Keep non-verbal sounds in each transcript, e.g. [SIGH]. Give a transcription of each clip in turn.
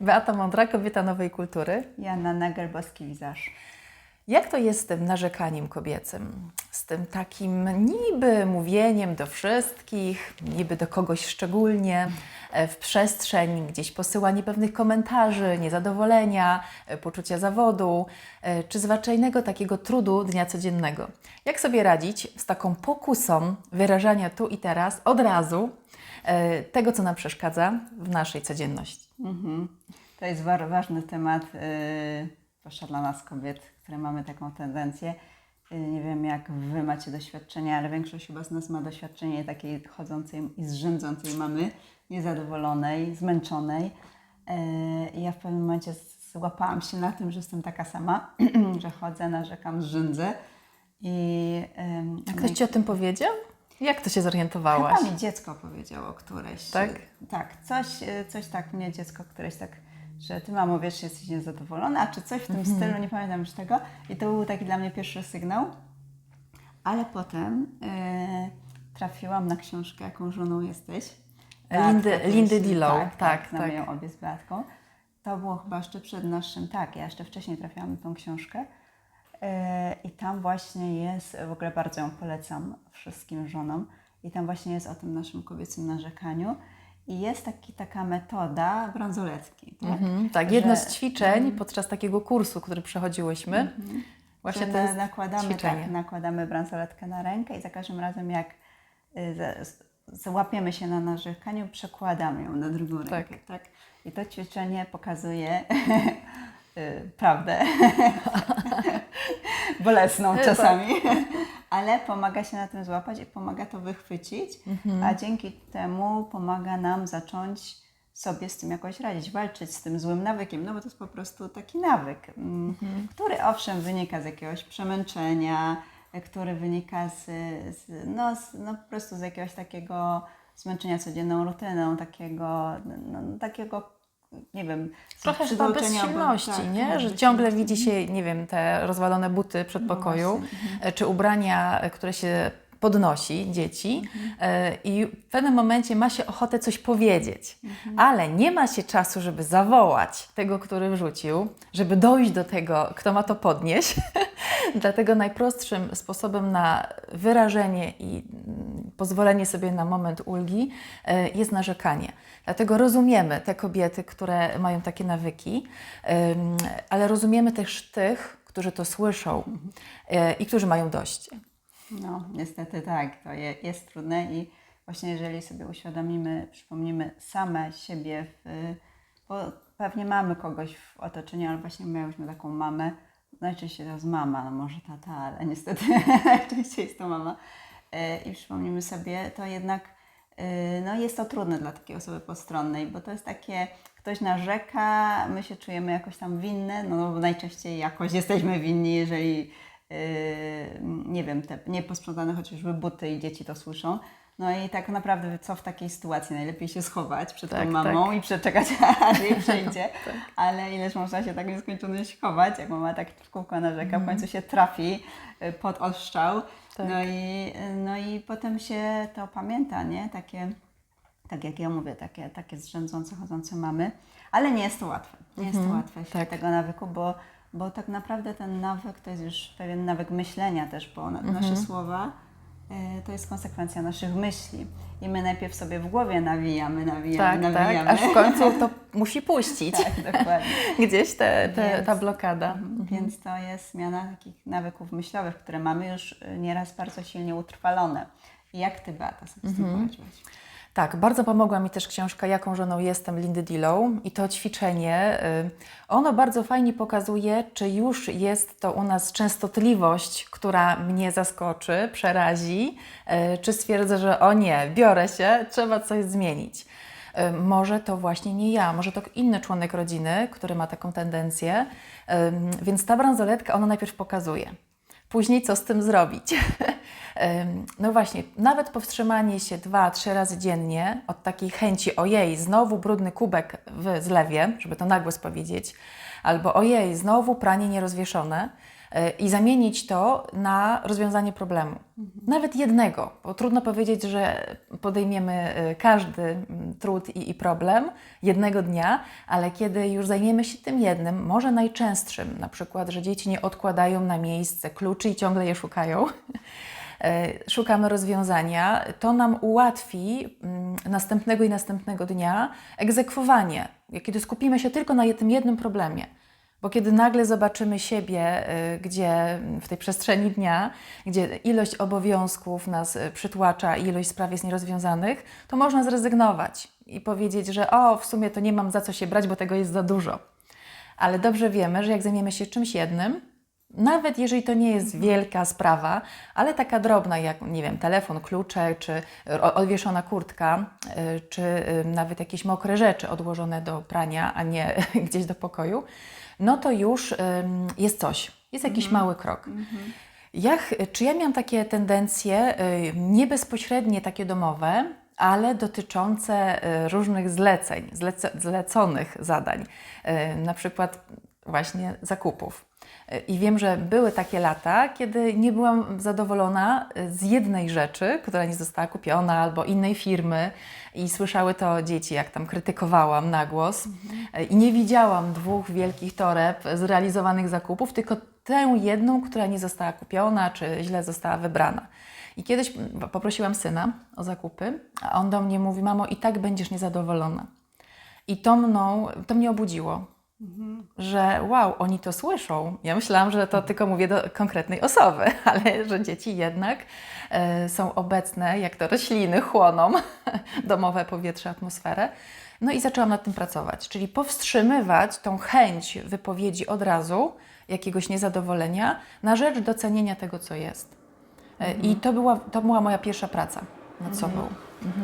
Beata Mądra, kobieta nowej kultury. Jana Nagel, boski wizaż. Jak to jest z tym narzekaniem kobiecym? Z tym takim niby mówieniem do wszystkich, niby do kogoś szczególnie, e, w przestrzeń, gdzieś posyłanie pewnych komentarzy, niezadowolenia, e, poczucia zawodu, e, czy zwyczajnego takiego trudu dnia codziennego. Jak sobie radzić z taką pokusą wyrażania tu i teraz od razu tego, co nam przeszkadza w naszej codzienności? Mhm. To jest wa- ważny temat, yy, zwłaszcza dla nas kobiet, które mamy taką tendencję. Yy, nie wiem, jak Wy macie doświadczenie, ale większość chyba z nas ma doświadczenie takiej chodzącej i zrzędzącej mamy, niezadowolonej, zmęczonej. Yy, ja w pewnym momencie złapałam się na tym, że jestem taka sama, [CLEARS THROAT] że chodzę, narzekam, zrzędzę. I, ym, A ktoś Ci o tym powiedział? Jak to się zorientowałaś? Chyba mi dziecko powiedziało któreś. Tak? Tak, coś, e, coś tak mnie dziecko któreś tak, że ty mamo wiesz, jesteś niezadowolona, czy coś w tym Mhm. stylu, nie pamiętam już tego. I to był taki dla mnie pierwszy sygnał. Ale potem e, trafiłam na książkę, jaką żoną jesteś. Lindy- Beatka, Lindy Dillow, Tak, tak, tak, tak. ją obie z Beatką. To było chyba jeszcze przed naszym, tak, ja jeszcze wcześniej trafiłam na tą książkę. E, I tam właśnie jest, w ogóle bardzo ją polecam wszystkim żonom, i tam właśnie jest o tym naszym kobiecym narzekaniu. I jest taki, taka metoda bransoletki. Tak? Mhm, tak, jedno Że- z ćwiczeń podczas takiego kursu, który przechodziłyśmy, właśnie Że to jest na- nakładamy, ćwiczenie. tak, nakładamy bransoletkę na rękę i za każdym razem jak y, za- z- załapiemy się na narzekaniu, przekładamy ją na drugą Tak. rękę. Tak. I to ćwiczenie pokazuje [LAUGHS] y, prawdę. [LAUGHS] [LAUGHS] Bolesną tak. czasami, [LAUGHS] ale pomaga się na tym złapać i pomaga to wychwycić, Mhm. a dzięki temu pomaga nam zacząć sobie z tym jakoś radzić, walczyć z tym złym nawykiem, no bo to jest po prostu taki nawyk, mm, Mhm. który owszem wynika z jakiegoś przemęczenia, e, który wynika z, z, no, z no po prostu z jakiegoś takiego zmęczenia codzienną rutyną, takiego, no, takiego nie wiem, Trochę chyba bezsilności, tak, nie? tak, Że ciągle widzi się, nie wiem, te rozwalone buty przed No pokoju, właśnie, e, czy ubrania, e, które się podnosi dzieci Mhm. e, i w pewnym momencie ma się ochotę coś powiedzieć, Mhm. ale nie ma się czasu, żeby zawołać tego, który wrzucił, żeby dojść do tego, kto ma to podnieść. [LAUGHS] Dlatego najprostszym sposobem na wyrażenie i mm, pozwolenie sobie na moment ulgi jest narzekanie. Dlatego rozumiemy te kobiety, które mają takie nawyki, ale rozumiemy też tych, którzy to słyszą e, i którzy mają dość. No, niestety tak, to je, jest trudne i właśnie jeżeli sobie uświadomimy, przypomnimy same siebie, w, bo pewnie mamy kogoś w otoczeniu, ale właśnie miałyśmy taką mamę, najczęściej to jest mama, no może tata, ale niestety [LAUGHS] najczęściej jest to mama E, i przypomnimy sobie, to jednak no jest to trudne dla takiej osoby postronnej, bo to jest takie, ktoś narzeka, my się czujemy jakoś tam winne, no bo najczęściej jakoś jesteśmy winni, jeżeli yy, nie wiem, te nieposprzątane chociażby buty i dzieci to słyszą. No i tak naprawdę co w takiej sytuacji? Najlepiej się schować przed Tak, tą mamą i przeczekać, [LAUGHS] aż jej [LAUGHS] przejdzie. Ale ileż można się tak nieskończoność chować, jak mama tak w kółko narzeka, w końcu się trafi y, pod ostrzał. Tak. No, i, no i potem się to pamięta, nie? Takie, tak jak ja mówię, takie, takie zrzędzące, chodzące mamy. Ale nie jest to łatwe. Nie jest to łatwe się tak. tego nawyku, bo, bo tak naprawdę ten nawyk to jest już pewien nawyk myślenia też, bo na, nasze słowa y, to jest konsekwencja naszych myśli. I my najpierw sobie w głowie nawijamy, nawijamy, Tak, tak, nawijamy. aż w końcu to musi puścić [LAUGHS] tak, dokładnie. [LAUGHS] gdzieś te, te, Więc- ta blokada. Mhm. Więc to jest zmiana takich nawyków myślowych, które mamy już y, nieraz bardzo silnie utrwalone. I jak Ty, Beata, sobie z tym poradziłaś? Tak, bardzo pomogła mi też książka Jaką żoną jestem Lindy Dillow i to ćwiczenie. y, Ono bardzo fajnie pokazuje, czy już jest to u nas częstotliwość, która mnie zaskoczy, przerazi, y, czy stwierdzę, że o nie, biorę się, trzeba coś zmienić. Y, Może to właśnie nie ja, może to inny członek rodziny, który ma taką tendencję. Więc ta bransoletka, ona najpierw pokazuje. Później co z tym zrobić? [LAUGHS] No właśnie, nawet powstrzymanie się dwa, trzy razy dziennie od takiej chęci, ojej, znowu brudny kubek w zlewie, żeby to nagłos powiedzieć, albo ojej, znowu pranie nierozwieszone, e, i zamienić to na rozwiązanie problemu. Nawet jednego, bo trudno powiedzieć, że podejmiemy e, każdy trud i, i problem jednego dnia, ale kiedy już zajmiemy się tym jednym, może najczęstszym, na przykład, że dzieci nie odkładają na miejsce kluczy i ciągle je szukają, [LAUGHS] szukamy rozwiązania, to nam ułatwi mm, następnego i następnego dnia egzekwowanie, kiedy skupimy się tylko na tym jednym problemie. Bo kiedy nagle zobaczymy siebie, y, gdzie w tej przestrzeni dnia, gdzie ilość obowiązków nas y, przytłacza i ilość spraw jest nierozwiązanych, to można zrezygnować i powiedzieć, że o, w sumie to nie mam za co się brać, bo tego jest za dużo. Ale dobrze wiemy, że jak zajmiemy się czymś jednym, nawet jeżeli to nie jest wielka sprawa, ale taka drobna, jak nie wiem, telefon, klucze, czy odwieszona kurtka, y, czy nawet jakieś mokre rzeczy odłożone do prania, a nie [LAUGHS] gdzieś do pokoju, no to już jest coś, jest jakiś mały krok. Ja, ch- czy ja miałam takie tendencje, y, nie bezpośrednie takie domowe, ale dotyczące y, różnych zleceń, zlece, zleconych zadań, na przykład właśnie zakupów. I wiem, że były takie lata, kiedy nie byłam zadowolona y, z jednej rzeczy, która nie została kupiona, albo innej firmy, i słyszały to dzieci, jak tam krytykowałam na głos. Y, I nie widziałam dwóch wielkich toreb zrealizowanych zakupów, tylko tę jedną, która nie została kupiona, czy źle została wybrana. I kiedyś poprosiłam syna o zakupy, a on do mnie mówi: Mamo, i tak będziesz niezadowolona. I to, mną, to mnie obudziło, że wow, oni to słyszą. Ja myślałam, że to tylko mówię do konkretnej osoby, [LAUGHS] ale że dzieci jednak e, są obecne, jak to rośliny chłoną [LAUGHS] domowe powietrze, atmosferę. No i zaczęłam nad tym pracować, czyli powstrzymywać tą chęć wypowiedzi od razu, jakiegoś niezadowolenia, na rzecz docenienia tego, co jest. E, I to była, to była moja pierwsza praca nad sobą.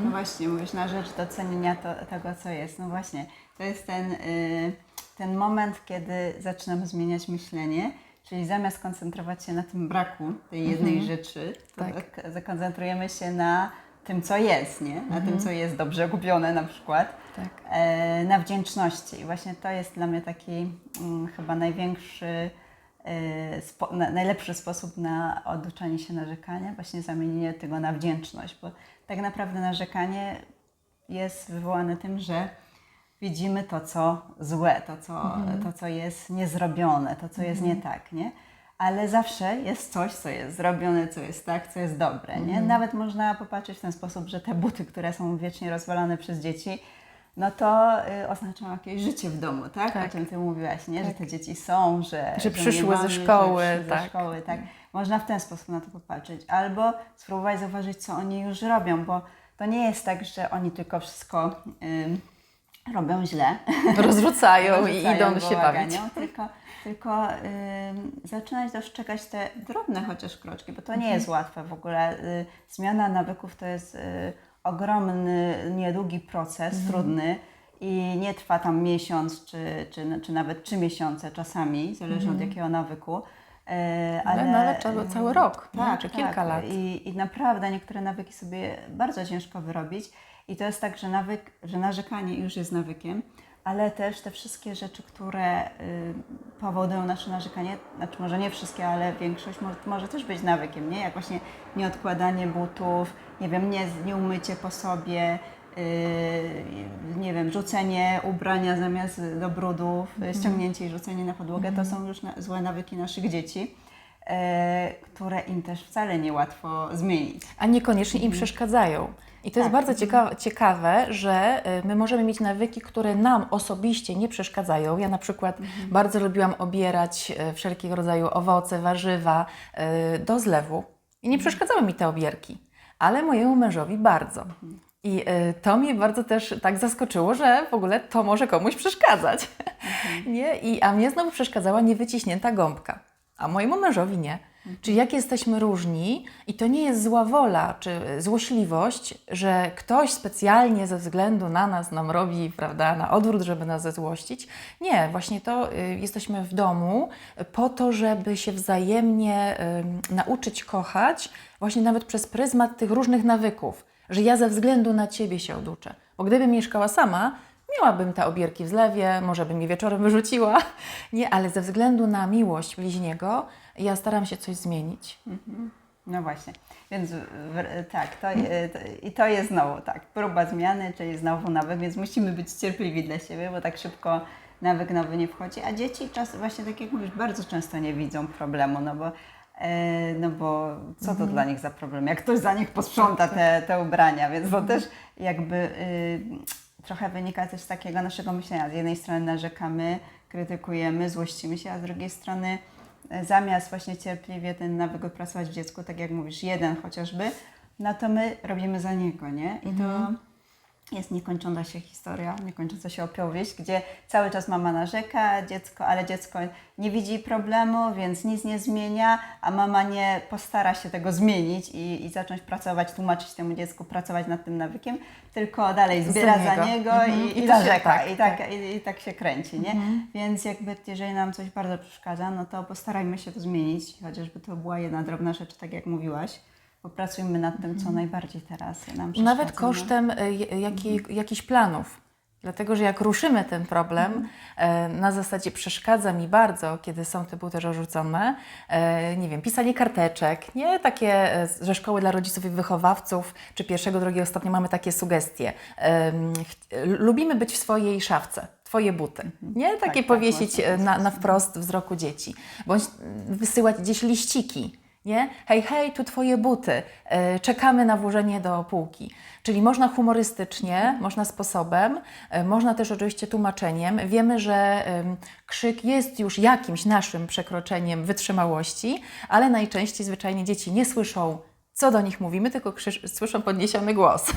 No właśnie, mówisz na rzecz docenienia to, tego, co jest. No właśnie, to jest ten, y, ten moment, kiedy zaczynamy zmieniać myślenie, czyli zamiast koncentrować się na tym braku tej jednej rzeczy, to Tak. tak. zakoncentrujemy się na tym, co jest, nie? Na tym, co jest dobrze kupione na przykład. Tak. E, na wdzięczności. I właśnie to jest dla mnie taki mm, chyba największy, e, spo, na, najlepszy sposób na oduczanie się narzekania, właśnie zamienienie tego na wdzięczność, bo tak naprawdę narzekanie jest wywołane tym, że widzimy to, co złe, to, co, to, co jest niezrobione, to, co jest nie tak, nie? Ale zawsze jest coś, co jest zrobione, co jest tak, co jest dobre, nie? Nawet można popatrzeć w ten sposób, że te buty, które są wiecznie rozwalane przez dzieci, no to y, oznaczają jakieś życie w domu, tak? Tak. O czym Ty mówiłaś, nie? Że te dzieci są, że... Że przyszły ze mamy, szkoły, że tak. ze szkoły, tak? Można w ten sposób na to popatrzeć. Albo spróbować zauważyć, co oni już robią, bo to nie jest tak, że oni tylko wszystko ym, robią źle. Rozrzucają i Wrzucają idą się bawić. Tylko, tylko ym, zaczynać dostrzegać te drobne chociaż kroczki, bo to Mhm. nie jest łatwe w ogóle. Y, zmiana nawyków to jest y, ogromny, niedługi proces, Mhm. trudny i nie trwa tam miesiąc czy, czy, czy nawet trzy miesiące czasami, zależy od jakiego nawyku. Y, Ale, no, ale cały, cały rok, nie? tak, czy tak. kilka lat. I, I naprawdę niektóre nawyki sobie bardzo ciężko wyrobić. I to jest tak, że nawyk, że narzekanie już jest nawykiem, ale też te wszystkie rzeczy, które y, powodują nasze narzekanie, znaczy może nie wszystkie, ale większość może, może też być nawykiem, nie? Jak właśnie nieodkładanie butów, nie wiem, nie, nie umycie po sobie, y, nie wiem, rzucenie ubrania zamiast do brudów, Mhm. ściągnięcie i rzucenie na podłogę, to są już na, złe nawyki naszych dzieci które im też wcale niełatwo zmienić. A niekoniecznie im przeszkadzają. I to jest Tak. bardzo ciekawe, ciekawe, że y, my możemy mieć nawyki, które nam osobiście nie przeszkadzają. Ja na przykład bardzo lubiłam obierać y, wszelkiego rodzaju owoce, warzywa do zlewu. I nie przeszkadzały mi te obierki, ale mojemu mężowi bardzo. I to mnie bardzo też tak zaskoczyło, że w ogóle to może komuś przeszkadzać. [LAUGHS] nie? I, a mnie znowu przeszkadzała niewyciśnięta gąbka, a mojemu mężowi nie. Czyli jak jesteśmy różni i to nie jest zła wola czy złośliwość, że ktoś specjalnie ze względu na nas nam robi, prawda, na odwrót, żeby nas zezłościć. Nie, właśnie to y, jesteśmy w domu po to, żeby się wzajemnie y, nauczyć kochać, właśnie nawet przez pryzmat tych różnych nawyków, że ja ze względu na Ciebie się oduczę. Bo gdybym mieszkała sama, miałabym te obierki w zlewie, może bym je wieczorem wyrzuciła, [LAUGHS] nie, ale ze względu na miłość bliźniego, ja staram się coś zmienić. No właśnie, więc tak, to, e, to, i to jest znowu tak, próba zmiany, czyli znowu nawyk, więc musimy być cierpliwi dla siebie, bo tak szybko nawyk nowy nie wchodzi, a dzieci czas, właśnie tak jak mówisz, bardzo często nie widzą problemu, no bo, e, no bo co to dla nich za problem, jak ktoś za nich posprząta te, te ubrania, więc to też jakby y, trochę wynika też z takiego naszego myślenia, z jednej strony narzekamy, krytykujemy, złościmy się, a z drugiej strony e, zamiast właśnie cierpliwie ten nawyk wypracować w dziecku, tak jak mówisz, jeden chociażby, no to my robimy za niego, nie? I to jest niekończąca się historia, niekończąca się opowieść, gdzie cały czas mama narzeka, dziecko, ale dziecko nie widzi problemu, więc nic nie zmienia, a mama nie postara się tego zmienić i, i zacząć pracować, tłumaczyć temu dziecku, pracować nad tym nawykiem, tylko dalej zbiera za niego. niego, Mhm. i, I i się- narzeka tak, i, tak, i, i tak się kręci, nie? Więc jakby jeżeli nam coś bardzo przeszkadza, no to postarajmy się to zmienić, chociażby to była jedna drobna rzecz, tak jak mówiłaś. Popracujmy nad tym, co najbardziej teraz nam. Nawet no. kosztem y, jaki, jakichś planów. Dlatego, że jak ruszymy ten problem, e, na zasadzie przeszkadza mi bardzo, kiedy są te buty rzucone, e, nie wiem, pisanie karteczek, nie takie, e, że szkoły dla rodziców i wychowawców, czy pierwszego, drugiego stopnia mamy takie sugestie. Lubimy być w swojej szafce, twoje buty, nie? Takie tak, powiesić w e, ten na, na wprost wzroku dzieci. Bądź wysyłać gdzieś liściki, nie? Hej, hej, tu twoje buty, e, czekamy na włożenie do półki. Czyli można humorystycznie, można sposobem, e, można też oczywiście tłumaczeniem. Wiemy, że em, krzyk jest już jakimś naszym przekroczeniem wytrzymałości, ale najczęściej zwyczajnie dzieci nie słyszą, co do nich mówimy, tylko słyszą podniesiony głos.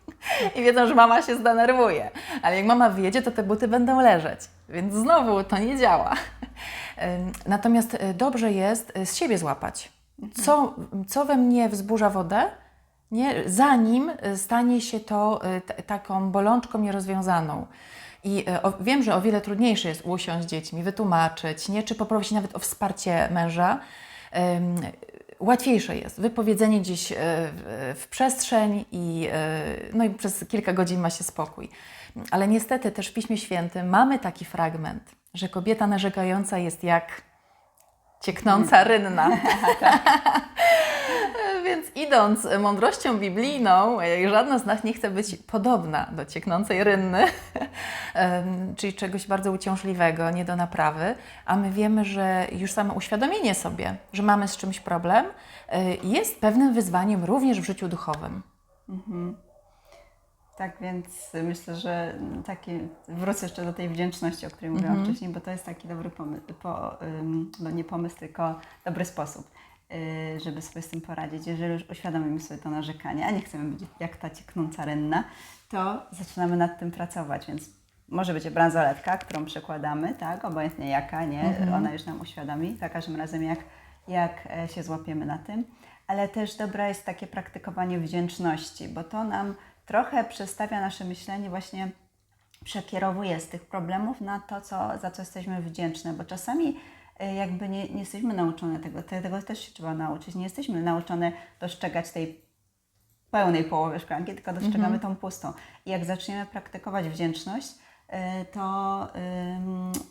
[LAUGHS] I wiedzą, że mama się zdenerwuje. Ale jak mama wyjedzie, to te buty będą leżeć. Więc znowu to nie działa. [LAUGHS] Natomiast y, dobrze jest z siebie złapać. Co, co we mnie wzburza wodę, nie? zanim y, stanie się to t- taką bolączką nierozwiązaną. I y, o, wiem, że o wiele trudniejsze jest usiąść z dziećmi, wytłumaczyć, nie? czy poprosić nawet o wsparcie męża. Łatwiejsze jest wypowiedzenie gdzieś w, przestrzeń i, no i przez kilka godzin ma się spokój. Ale niestety też w Piśmie Świętym mamy taki fragment, że kobieta narzekająca jest jak cieknąca rynna. [LAUGHS] [LAUGHS] Więc idąc mądrością biblijną, żadna z nas nie chce być podobna do cieknącej rynny, [LAUGHS] czyli czegoś bardzo uciążliwego, nie do naprawy, a my wiemy, że już samo uświadomienie sobie, że mamy z czymś problem, y, jest pewnym wyzwaniem również w życiu duchowym. Tak, więc myślę, że taki, wrócę jeszcze do tej wdzięczności, o której mówiłam wcześniej, bo to jest taki dobry pomysł, po, no nie pomysł, tylko dobry sposób, yy, żeby sobie z tym poradzić. Jeżeli już uświadomimy sobie to narzekanie, a nie chcemy być jak ta cieknąca renna, to zaczynamy nad tym pracować, więc może być bransoletka, którą przekładamy, tak, obojętnie jaka, nie, ona już nam uświadomi, za każdym razem jak, jak e, się złapiemy na tym, ale też dobre jest takie praktykowanie wdzięczności, bo to nam trochę przestawia nasze myślenie właśnie przekierowuje z tych problemów na to, co, za co jesteśmy wdzięczne, bo czasami y, jakby nie, nie jesteśmy nauczone tego, te- tego też się trzeba nauczyć, nie jesteśmy nauczone dostrzegać tej pełnej połowy szklanki, tylko dostrzegamy tą pustą. I jak zaczniemy praktykować wdzięczność, y, to,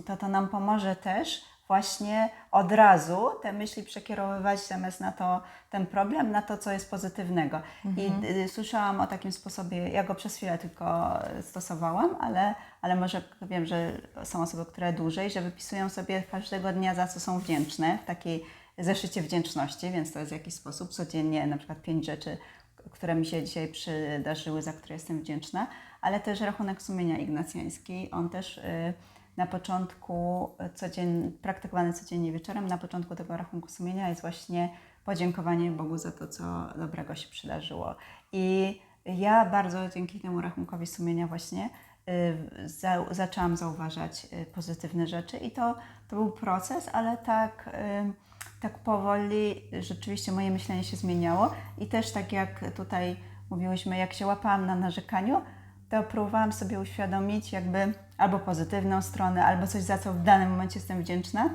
to to nam pomoże też właśnie od razu te myśli przekierowywać zamiast na to ten problem, na to, co jest pozytywnego. I y, słyszałam o takim sposobie, ja go przez chwilę tylko stosowałam, ale, ale może wiem, że są osoby, które dłużej, że wypisują sobie każdego dnia, za co są wdzięczne, w takiej zeszycie wdzięczności, więc to jest jakiś sposób codziennie, na przykład pięć rzeczy, które mi się dzisiaj przydarzyły, za które jestem wdzięczna, ale też rachunek sumienia ignacjański. On też y, na początku codzien, praktykowany codziennie wieczorem, na początku tego rachunku sumienia jest właśnie podziękowanie Bogu za to, co dobrego się przydarzyło. I ja bardzo dzięki temu rachunkowi sumienia właśnie y, za, zaczęłam zauważać y, pozytywne rzeczy i to, to był proces, ale tak, tak powoli rzeczywiście moje myślenie się zmieniało i też tak jak tutaj mówiłyśmy, jak się łapałam na narzekaniu, to próbowałam sobie uświadomić jakby albo pozytywną stronę, albo coś, za co w danym momencie jestem wdzięczna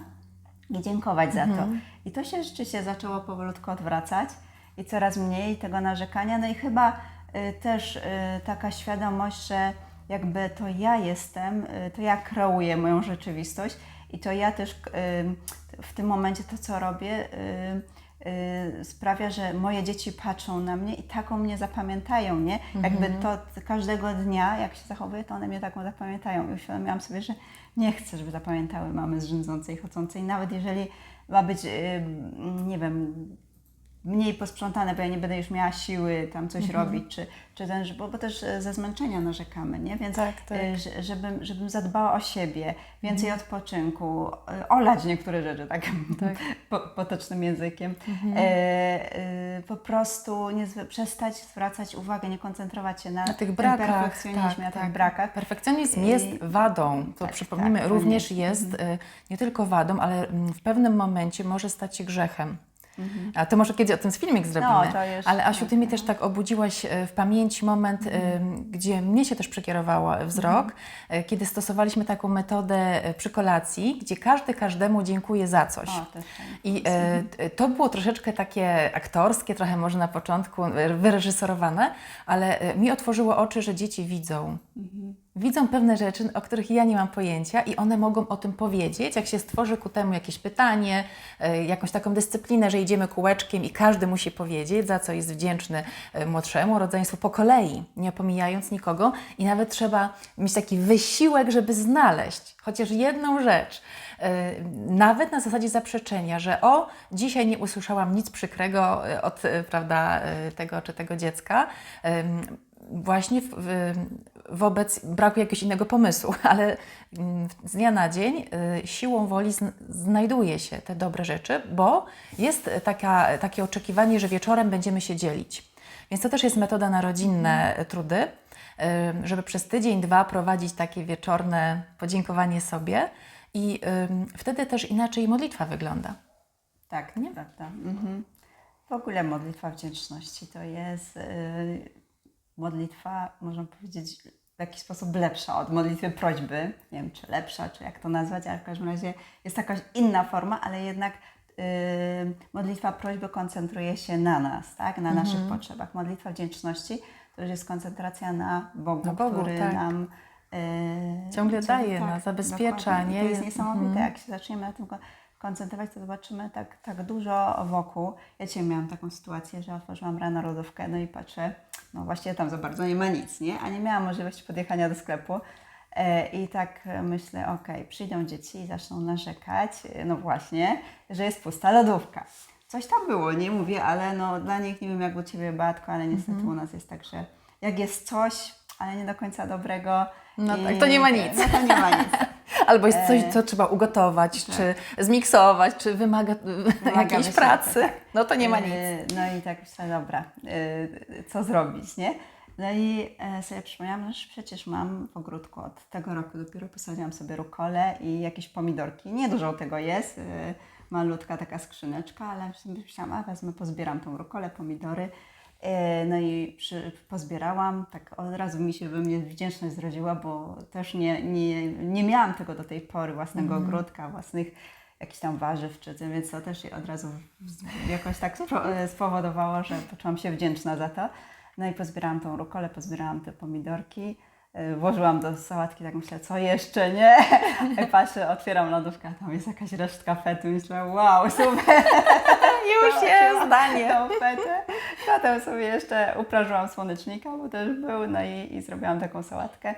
i dziękować za to. I to się rzeczywiście zaczęło powolutku odwracać i coraz mniej tego narzekania. No i chyba y, też y, taka świadomość, że jakby to ja jestem, y, to ja kreuję moją rzeczywistość i to ja też y, w tym momencie to, co robię, y, sprawia, że moje dzieci patrzą na mnie i taką mnie zapamiętają, nie? Jakby to każdego dnia, jak się zachowuję, to one mnie taką zapamiętają. I uświadomiłam sobie, że nie chcę, żeby zapamiętały mamy z rzędzącej, chodzącej, nawet jeżeli ma być, y, nie wiem, mniej posprzątane, bo ja nie będę już miała siły tam coś Mhm. robić, czy, czy ten, bo, bo też e, ze zmęczenia narzekamy, nie? Więc Tak, tak. e, że- żebym, żebym zadbała o siebie, więcej Mhm. odpoczynku, e, olać niektóre rzeczy tak, Tak. [LAUGHS] po, potocznym językiem, Mhm. e, e, po prostu nie, przestać zwracać uwagę, nie koncentrować się na, Na tych brakach. perfekcjonizmie, na tych brakach. Perfekcjonizm I- jest wadą. To tak, przypomnijmy, tak, również jest y, nie tylko wadą, ale mm, w pewnym momencie może stać się grzechem. A to może kiedyś o tym z filmik zrobimy. Mhm. No, to ale Asiu, ty mi też tak obudziłaś e, w pamięci moment, e, gdzie mnie się też przekierował wzrok, Mhm. e, kiedy stosowaliśmy taką metodę e, przy kolacji, gdzie każdy każdemu dziękuję za coś. O. I e, t- to było troszeczkę takie aktorskie, trochę może na początku wyreżyserowane, ale mi otworzyło oczy, że dzieci widzą. Widzą pewne rzeczy, o których ja nie mam pojęcia i one mogą o tym powiedzieć, jak się stworzy ku temu jakieś pytanie, e, jakąś taką dyscyplinę, że idziemy kółeczkiem i każdy musi powiedzieć, za co jest wdzięczny e, młodszemu rodzeństwu po kolei, nie pomijając nikogo. I nawet trzeba mieć taki wysiłek, żeby znaleźć chociaż jedną rzecz, e, nawet na zasadzie zaprzeczenia, że o, dzisiaj nie usłyszałam nic przykrego od prawda, tego czy tego dziecka, właśnie w, w, wobec braku jakiegoś innego pomysłu, [LAUGHS] ale mm, z dnia na dzień y, siłą woli zn- znajduje się te dobre rzeczy, bo jest taka, takie oczekiwanie, że wieczorem będziemy się dzielić. Więc to też jest metoda na rodzinne trudy, y, żeby przez tydzień, dwa prowadzić takie wieczorne podziękowanie sobie i wtedy też inaczej modlitwa wygląda. Tak, nie? prawda. Mhm. W ogóle modlitwa wdzięczności to jest y, modlitwa, można powiedzieć, w jakiś sposób lepsza od modlitwy prośby. Nie wiem, czy lepsza, czy jak to nazwać, ale w każdym razie jest jakaś inna forma, ale jednak y, modlitwa prośby koncentruje się na nas, tak? na naszych potrzebach. Modlitwa wdzięczności to już jest koncentracja na Bogu, Na Bogu, który tak. nam y, Ciągle daje tak, nas, zabezpiecza, nie? To jest niesamowite, mhm. jak się zaczniemy na tym ko- koncentrować, to zobaczymy tak, tak dużo wokół. Ja dzisiaj miałam taką sytuację, że otworzyłam rano lodówkę, no i patrzę, no właściwie tam za bardzo nie ma nic, nie? A nie miałam możliwości podjechania do sklepu. E, I tak myślę, okej, przyjdą dzieci i zaczną narzekać, e, no właśnie, że jest pusta lodówka. Coś tam było, nie mówię, ale no dla nich, nie wiem jak u Ciebie Batko, ale niestety Mhm. u nas jest tak, że jak jest coś, ale nie do końca dobrego. No i- tak, to nie ma nic. No to nie ma nic. [LAUGHS] Albo jest coś, co trzeba ugotować, czy zmiksować, czy wymaga, jakiejś wysiłku, pracy. tak. No to nie ma nic. E, No i tak myślę, dobra, e, co zrobić, nie? No i e, sobie przypomniałam, że przecież mam w ogródku od tego roku dopiero posadziłam sobie rukole i jakieś pomidorki. Nie dużo tego jest, e, malutka taka skrzyneczka, ale myślałam, a wezmę, pozbieram tą rukolę, pomidory. E, No i przy, pozbierałam, tak od razu mi się we mnie wdzięczność zrodziła, bo też nie, nie, nie miałam tego do tej pory, własnego ogródka, własnych jakichś tam warzyw czy tym, więc to też od razu jakoś tak spowodowało, że poczułam się wdzięczna za to. No i pozbierałam tą rukolę, pozbierałam te pomidorki, e, włożyłam do sałatki, tak myślę, co jeszcze, nie? I [LAUGHS] patrzę, otwieram lodówkę, tam jest jakaś resztka fetu, myślę, wow, super, Już jest zdanie. tą fetę. Potem sobie jeszcze uprażyłam słonecznika, bo też był, no i, i zrobiłam taką sałatkę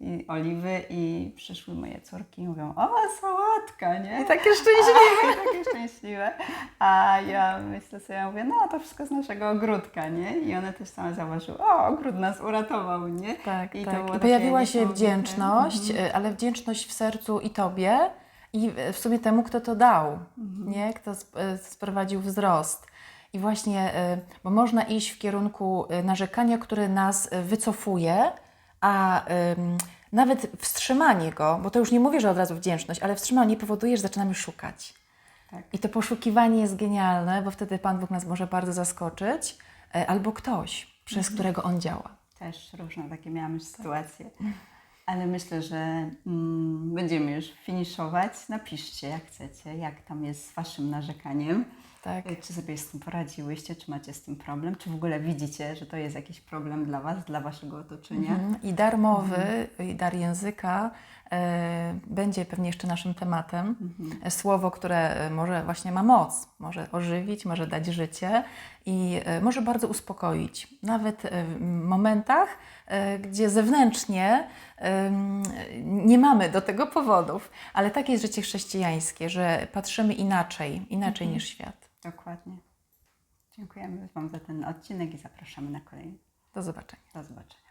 i oliwy i przyszły moje córki i mówią, o sałatka, nie? I takie szczęśliwe. [LAUGHS] A, takie szczęśliwe. A ja myślę sobie, ja mówię, no to wszystko z naszego ogródka, nie? I one też same zauważyły, o, ogród nas uratował, nie? Tak, I to tak. było I pojawiła się wdzięczność, y, ale wdzięczność w sercu i Tobie i w- sumie temu, kto to dał, nie? Kto y, sprowadził wzrost. I właśnie, y, bo można iść w kierunku y, narzekania, które nas wycofuje, a nawet wstrzymanie go, bo to już nie mówię, że od razu wdzięczność, ale wstrzymanie powoduje, że zaczynamy szukać. Tak. I to poszukiwanie jest genialne, bo wtedy Pan Bóg nas może bardzo zaskoczyć, albo ktoś, przez którego On działa. Też różne takie miałam sytuacje. Ale myślę, że mm, będziemy już finiszować. Napiszcie, jak chcecie, jak tam jest z Waszym narzekaniem. Tak. Czy sobie z tym poradziłyście, czy macie z tym problem, czy w ogóle widzicie, że to jest jakiś problem dla Was, dla Waszego otoczenia. Mhm. I dar mowy, i dar języka będzie pewnie jeszcze naszym tematem. E, Słowo, które e, może właśnie ma moc, może ożywić, może dać życie i e, może bardzo uspokoić. Nawet e, w momentach, e, gdzie zewnętrznie nie mamy do tego powodów, ale takie jest życie chrześcijańskie, że patrzymy inaczej, inaczej niż świat. Dokładnie. Dziękujemy Wam za ten odcinek i zapraszamy na kolejny. Do zobaczenia. Do zobaczenia.